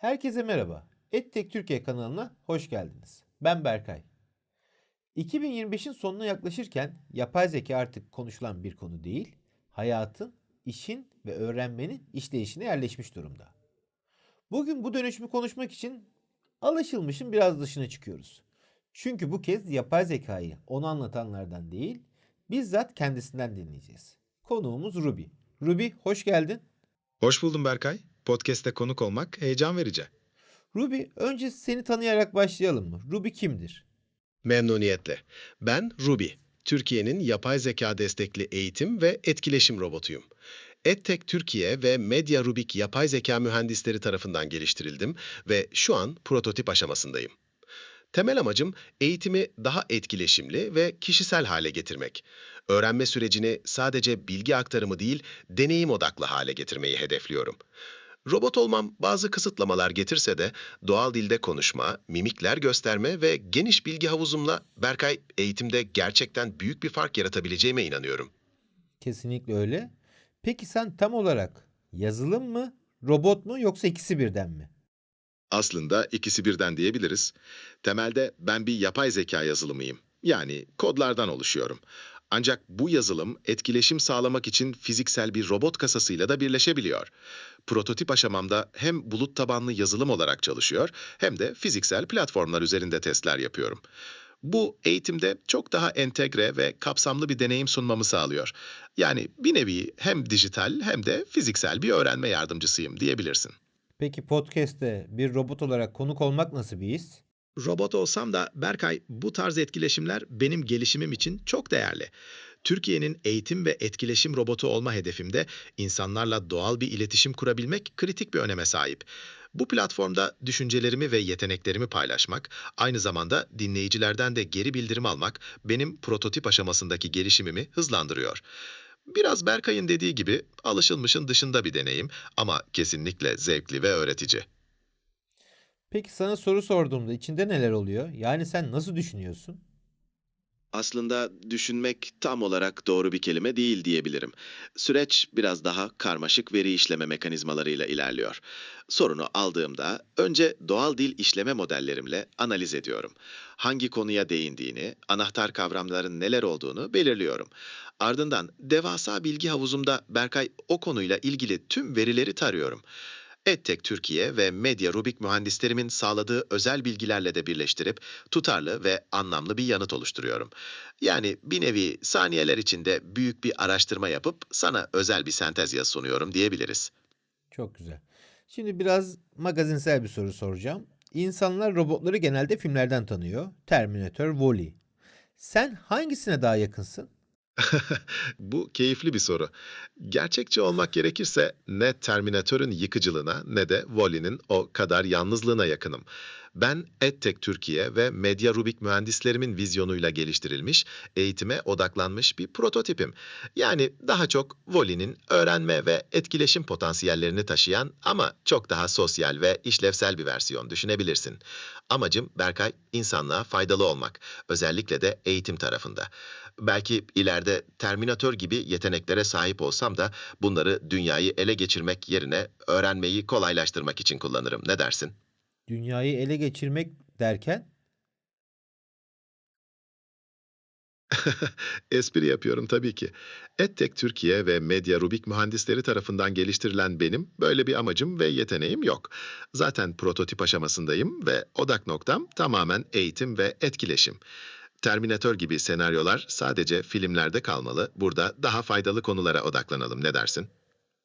Herkese merhaba. EdTech Türkiye kanalına hoş geldiniz. Ben Berkay. 2025'in sonuna yaklaşırken yapay zeka artık konuşulan bir konu değil, hayatın, işin ve öğrenmenin işleyişine yerleşmiş durumda. Bugün bu dönüşümü konuşmak için alışılmışın biraz dışına çıkıyoruz. Çünkü bu kez yapay zekayı onu anlatanlardan değil, bizzat kendisinden dinleyeceğiz. Konuğumuz Ruby. Ruby hoş geldin. Hoş buldum Berkay. Podcast'te konuk olmak heyecan verici. Ruby, önce seni tanıyarak başlayalım mı? Ruby kimdir? Memnuniyetle. Ben Ruby. Türkiye'nin yapay zeka destekli eğitim ve etkileşim robotuyum. EdTech Türkiye ve Media Rubik yapay zeka mühendisleri tarafından geliştirildim ve şu an prototip aşamasındayım. Temel amacım eğitimi daha etkileşimli ve kişisel hale getirmek. Öğrenme sürecini sadece bilgi aktarımı değil, deneyim odaklı hale getirmeyi hedefliyorum. Robot olmam bazı kısıtlamalar getirse de doğal dilde konuşma, mimikler gösterme ve geniş bilgi havuzumla Berkay eğitimde gerçekten büyük bir fark yaratabileceğime inanıyorum. Kesinlikle öyle. Peki sen tam olarak yazılım mı, robot mu yoksa ikisi birden mi? Aslında ikisi birden diyebiliriz. Temelde ben bir yapay zeka yazılımıyım. Yani kodlardan oluşuyorum. Ancak bu yazılım etkileşim sağlamak için fiziksel bir robot kasasıyla da birleşebiliyor. Prototip aşamamda hem bulut tabanlı yazılım olarak çalışıyor hem de fiziksel platformlar üzerinde testler yapıyorum. Bu eğitimde çok daha entegre ve kapsamlı bir deneyim sunmamı sağlıyor. Yani bir nevi hem dijital hem de fiziksel bir öğrenme yardımcısıyım diyebilirsin. Peki podcast'te bir robot olarak konuk olmak nasıl bir his? Robot olsam da Berkay bu tarz etkileşimler benim gelişimim için çok değerli. Türkiye'nin eğitim ve etkileşim robotu olma hedefimde insanlarla doğal bir iletişim kurabilmek kritik bir öneme sahip. Bu platformda düşüncelerimi ve yeteneklerimi paylaşmak, aynı zamanda dinleyicilerden de geri bildirim almak benim prototip aşamasındaki gelişimimi hızlandırıyor. Biraz Berkay'ın dediği gibi alışılmışın dışında bir deneyim ama kesinlikle zevkli ve öğretici. Peki sana soru sorduğumda içinde neler oluyor? Yani sen nasıl düşünüyorsun? Aslında düşünmek tam olarak doğru bir kelime değil diyebilirim. Süreç biraz daha karmaşık veri işleme mekanizmalarıyla ilerliyor. Sorunu aldığımda önce doğal dil işleme modellerimle analiz ediyorum. Hangi konuya değindiğini, anahtar kavramların neler olduğunu belirliyorum. Ardından devasa bilgi havuzumda Berkay o konuyla ilgili tüm verileri tarıyorum. EdTech Türkiye ve Medya Rubik mühendislerimin sağladığı özel bilgilerle de birleştirip tutarlı ve anlamlı bir yanıt oluşturuyorum. Yani bir nevi saniyeler içinde büyük bir araştırma yapıp sana özel bir sentez yazı sunuyorum diyebiliriz. Çok güzel. Şimdi biraz magazinsel bir soru soracağım. İnsanlar robotları genelde filmlerden tanıyor. Terminator, Wall-E. Sen hangisine daha yakınsın? Bu keyifli bir soru. Gerçekçi olmak gerekirse ne Terminator'ın yıkıcılığına ne de Wall-E'nin o kadar yalnızlığına yakınım. Ben EdTech Türkiye ve Medya Rubik mühendislerimin vizyonuyla geliştirilmiş, eğitime odaklanmış bir prototipim. Yani daha çok Wall-E'nin öğrenme ve etkileşim potansiyellerini taşıyan ama çok daha sosyal ve işlevsel bir versiyon düşünebilirsin. Amacım Berkay, insanlığa faydalı olmak, özellikle de eğitim tarafında. Belki ileride Terminator gibi yeteneklere sahip olsam da bunları dünyayı ele geçirmek yerine öğrenmeyi kolaylaştırmak için kullanırım. Ne dersin? Dünyayı ele geçirmek derken? Espri yapıyorum tabii ki. EdTech Türkiye ve Medya Rubik mühendisleri tarafından geliştirilen benim böyle bir amacım ve yeteneğim yok. Zaten prototip aşamasındayım ve odak noktam tamamen eğitim ve etkileşim. Terminator gibi senaryolar sadece filmlerde kalmalı. Burada daha faydalı konulara odaklanalım. Ne dersin?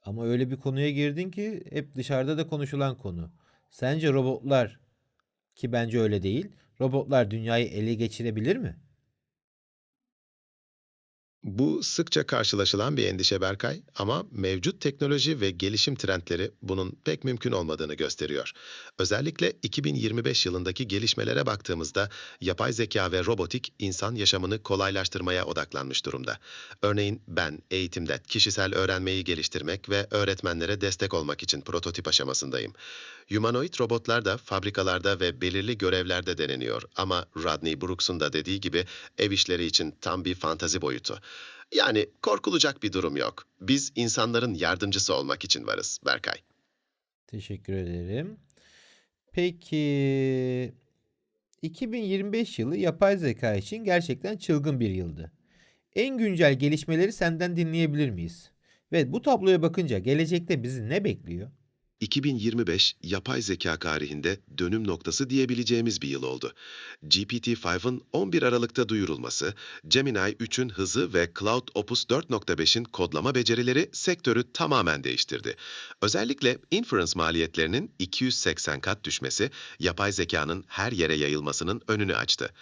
Ama öyle bir konuya girdin ki hep dışarıda da konuşulan konu. Sence robotlar ki bence öyle değil. Robotlar dünyayı ele geçirebilir mi? Bu sıkça karşılaşılan bir endişe Berkay ama mevcut teknoloji ve gelişim trendleri bunun pek mümkün olmadığını gösteriyor. Özellikle 2025 yılındaki gelişmelere baktığımızda yapay zeka ve robotik insan yaşamını kolaylaştırmaya odaklanmış durumda. Örneğin ben eğitimde kişisel öğrenmeyi geliştirmek ve öğretmenlere destek olmak için prototip aşamasındayım. Humanoid robotlar da fabrikalarda ve belirli görevlerde deneniyor ama Rodney Brooks'un da dediği gibi ev işleri için tam bir fantazi boyutu. Yani korkulacak bir durum yok. Biz insanların yardımcısı olmak için varız Berkay. Teşekkür ederim. Peki 2025 yılı yapay zeka için gerçekten çılgın bir yıldı. En güncel gelişmeleri senden dinleyebilir miyiz? Ve bu tabloya bakınca gelecekte bizi ne bekliyor? 2025 yapay zeka tarihinde dönüm noktası diyebileceğimiz bir yıl oldu. GPT-5'ın 11 Aralık'ta duyurulması, Gemini 3'ün hızı ve Cloud Opus 4.5'in kodlama becerileri sektörü tamamen değiştirdi. Özellikle inference maliyetlerinin 280 kat düşmesi, yapay zekanın her yere yayılmasının önünü açtı.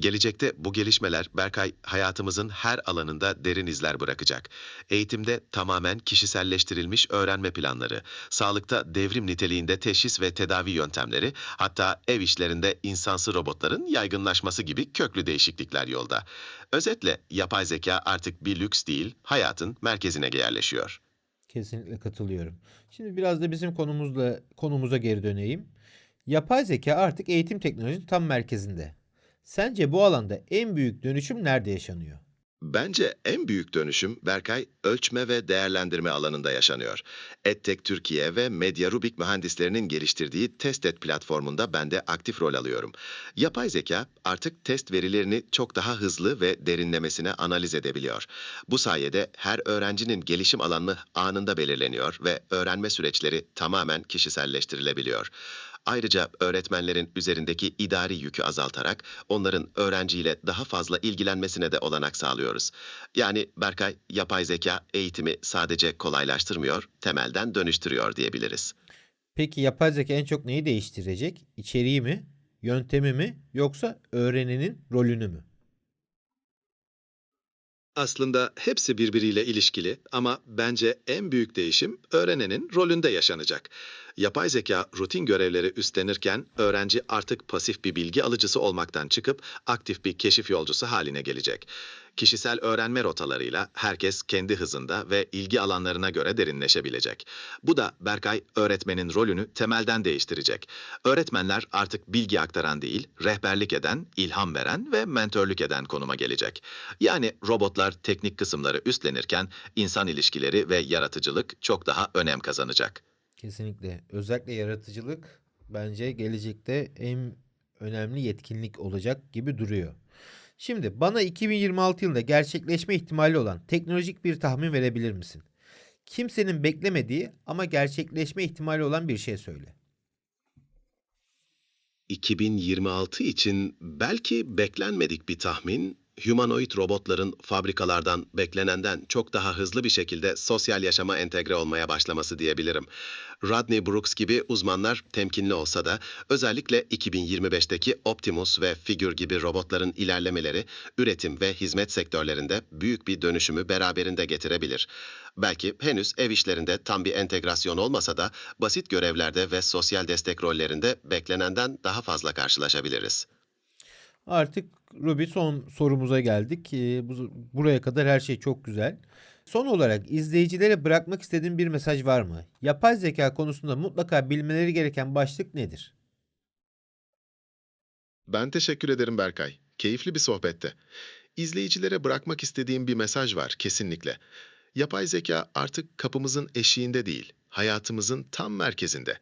Gelecekte bu gelişmeler Berkay hayatımızın her alanında derin izler bırakacak. Eğitimde tamamen kişiselleştirilmiş öğrenme planları, sağlıkta devrim niteliğinde teşhis ve tedavi yöntemleri, hatta ev işlerinde insansı robotların yaygınlaşması gibi köklü değişiklikler yolda. Özetle yapay zeka artık bir lüks değil, hayatın merkezine yerleşiyor. Kesinlikle katılıyorum. Şimdi biraz da bizim konumuzla konumuza geri döneyim. Yapay zeka artık eğitim teknolojinin tam merkezinde. Sence bu alanda en büyük dönüşüm nerede yaşanıyor? Bence en büyük dönüşüm Berkay ölçme ve değerlendirme alanında yaşanıyor. EdTech Türkiye ve Medya Rubik mühendislerinin geliştirdiği TestEd platformunda ben de aktif rol alıyorum. Yapay zeka artık test verilerini çok daha hızlı ve derinlemesine analiz edebiliyor. Bu sayede her öğrencinin gelişim alanı anında belirleniyor ve öğrenme süreçleri tamamen kişiselleştirilebiliyor. Ayrıca öğretmenlerin üzerindeki idari yükü azaltarak onların öğrenciyle daha fazla ilgilenmesine de olanak sağlıyoruz. Yani Berkay, yapay zeka eğitimi sadece kolaylaştırmıyor, temelden dönüştürüyor diyebiliriz. Peki yapay zeka en çok neyi değiştirecek? İçeriği mi, yöntemi mi yoksa öğrenenin rolünü mü? Aslında hepsi birbiriyle ilişkili ama bence en büyük değişim öğrenenin rolünde yaşanacak. Yapay zeka rutin görevleri üstlenirken öğrenci artık pasif bir bilgi alıcısı olmaktan çıkıp aktif bir keşif yolcusu haline gelecek. Kişisel öğrenme rotalarıyla herkes kendi hızında ve ilgi alanlarına göre derinleşebilecek. Bu da Berkay öğretmenin rolünü temelden değiştirecek. Öğretmenler artık bilgi aktaran değil, rehberlik eden, ilham veren ve mentörlük eden konuma gelecek. Yani robotlar teknik kısımları üstlenirken insan ilişkileri ve yaratıcılık çok daha önem kazanacak. Kesinlikle. Özellikle yaratıcılık bence gelecekte en önemli yetkinlik olacak gibi duruyor. Şimdi bana 2026 yılında gerçekleşme ihtimali olan teknolojik bir tahmin verebilir misin? Kimsenin beklemediği ama gerçekleşme ihtimali olan bir şey söyle. 2026 için belki beklenmedik bir tahmin, humanoid robotların fabrikalardan beklenenden çok daha hızlı bir şekilde sosyal yaşama entegre olmaya başlaması diyebilirim. Rodney Brooks gibi uzmanlar temkinli olsa da özellikle 2025'teki Optimus ve Figure gibi robotların ilerlemeleri üretim ve hizmet sektörlerinde büyük bir dönüşümü beraberinde getirebilir. Belki henüz ev işlerinde tam bir entegrasyon olmasa da basit görevlerde ve sosyal destek rollerinde beklenenden daha fazla karşılaşabiliriz. Artık Ruby son sorumuza geldik. Bu, buraya kadar her şey çok güzel. Son olarak izleyicilere bırakmak istediğin bir mesaj var mı? Yapay zeka konusunda mutlaka bilmeleri gereken başlık nedir? Ben teşekkür ederim Berkay. Keyifli bir sohbette. İzleyicilere bırakmak istediğim bir mesaj var kesinlikle. Yapay zeka artık kapımızın eşiğinde değil, hayatımızın tam merkezinde.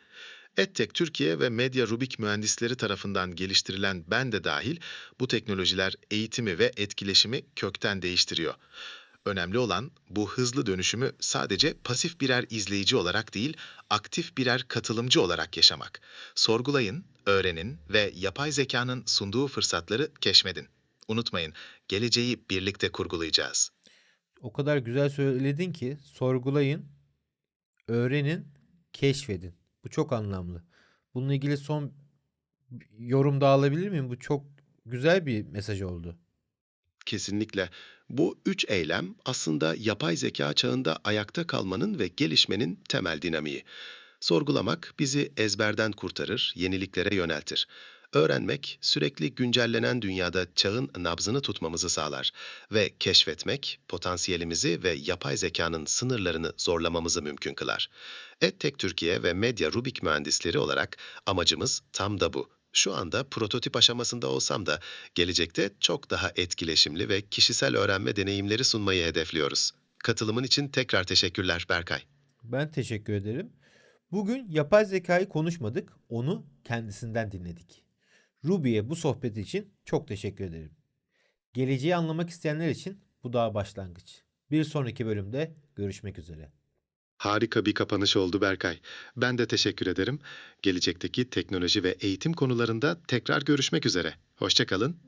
EdTech Türkiye ve Medya Rubik mühendisleri tarafından geliştirilen ben de dahil bu teknolojiler eğitimi ve etkileşimi kökten değiştiriyor. Önemli olan bu hızlı dönüşümü sadece pasif birer izleyici olarak değil, aktif birer katılımcı olarak yaşamak. Sorgulayın, öğrenin ve yapay zekanın sunduğu fırsatları keşfedin. Unutmayın, geleceği birlikte kurgulayacağız. O kadar güzel söyledin ki sorgulayın, öğrenin, keşfedin. Bu çok anlamlı. Bununla ilgili son yorum da alabilir miyim? Bu çok güzel bir mesaj oldu. Kesinlikle. Bu üç eylem aslında yapay zeka çağında ayakta kalmanın ve gelişmenin temel dinamiği. Sorgulamak bizi ezberden kurtarır, yeniliklere yöneltir. Öğrenmek, sürekli güncellenen dünyada çağın nabzını tutmamızı sağlar ve keşfetmek, potansiyelimizi ve yapay zekanın sınırlarını zorlamamızı mümkün kılar. EdTech Türkiye ve Medya Rubik mühendisleri olarak amacımız tam da bu. Şu anda prototip aşamasında olsam da gelecekte çok daha etkileşimli ve kişisel öğrenme deneyimleri sunmayı hedefliyoruz. Katılımın için tekrar teşekkürler Berkay. Ben teşekkür ederim. Bugün yapay zekayı konuşmadık, onu kendisinden dinledik. Ruby'ye bu sohbet için çok teşekkür ederim. Geleceği anlamak isteyenler için bu daha başlangıç. Bir sonraki bölümde görüşmek üzere. Harika bir kapanış oldu Berkay. Ben de teşekkür ederim. Gelecekteki teknoloji ve eğitim konularında tekrar görüşmek üzere. Hoşçakalın.